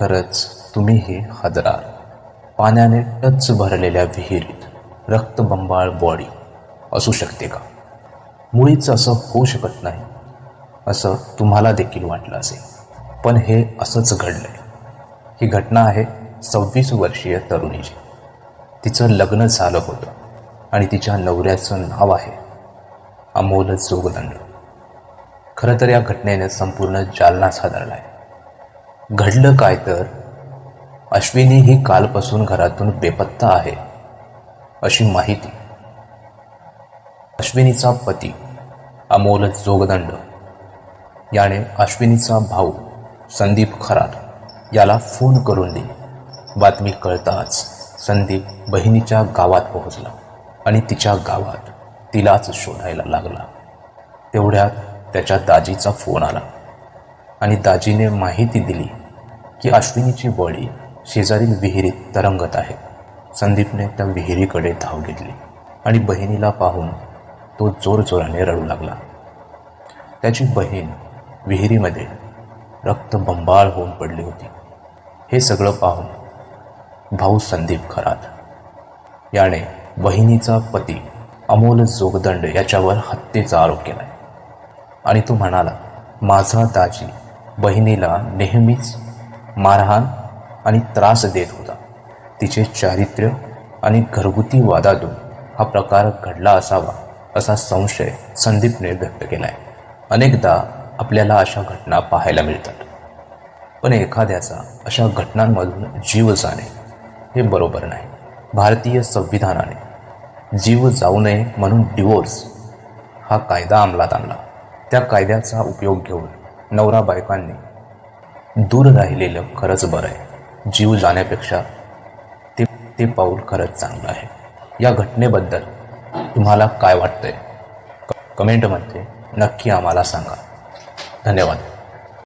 खरंच तुम्ही हे हजरार. पाण्याने टच भरलेल्या विहिरीत रक्तबंबाळ बॉडी असू शकते का? मुळीच असं होऊ शकत नाही असं तुम्हाला देखील वाटलं असेल. पण हे असंच घडलंय. ही घटना आहे सव्वीस वर्षीय तरुणीची. तिचं लग्न झालं होतं आणि तिच्या नवऱ्याचं नाव आहे अमोल जोगदंड. खरं तर या घटनेने संपूर्ण जालना साधारला आहे. घडलं काय तर? अश्विनी ही कालपासून घरातून बेपत्ता आहे अशी माहिती. अश्विनीचा पती अमोल जोगदंड. याने अश्विनीचा भाऊ संदीप खरात याला फोन करून दिली. बातमी कळताच संदीप बहिणीच्या गावात पोहोचला आणि तिच्या गावात तिलाच शोधायला लागला. तेवढ्यात त्याच्या दाजीचा फोन आला. आणि दाजीने माहिती दिली की अश्विनीची बॉडी शेजारील विहिरीत तरंगत आहे. संदीपने त्या विहिरीकडे धाव घेतली आणि बहिणीला पाहून तो जोरजोराने रडू लागला. त्याची बहीण विहिरीमध्ये रक्तबंबाळ होऊन पडली होती. हे सगळं पाहून भाऊ संदीप खरात याने बहिणीचा पती अमोल जोगदंड याच्यावर हत्येचा आरोप केला आणि तो म्हणाला माझा दाजी बहिणीला नेहमीच मारहाण आणि त्रास देत होता. तिचे चारित्र्य आणि घरगुती वादातून हा प्रकार घडला असावा असा संशय संदीपने व्यक्त आहे अनेकदा आपल्याला अशा घटना पाहायला मिळतात. पण एखाद्याचा अशा घटनांमधून जीव जाणे हे बरोबर नाही. भारतीय संविधानाने जीव जाऊ नये म्हणून डिवोर्स हा कायदा अंमलात आणला. त्या कायद्याचा उपयोग घेऊन नवरा बायकांनी दूर राहिलेलं खरंच बरं आहे. जीव जाण्यापेक्षा ते ते पाऊल खरंच चांगलं आहे. या घटनेबद्दल तुम्हाला काय वाटतंय? क- कमेंटमध्ये नक्की आम्हाला सांगा. धन्यवाद.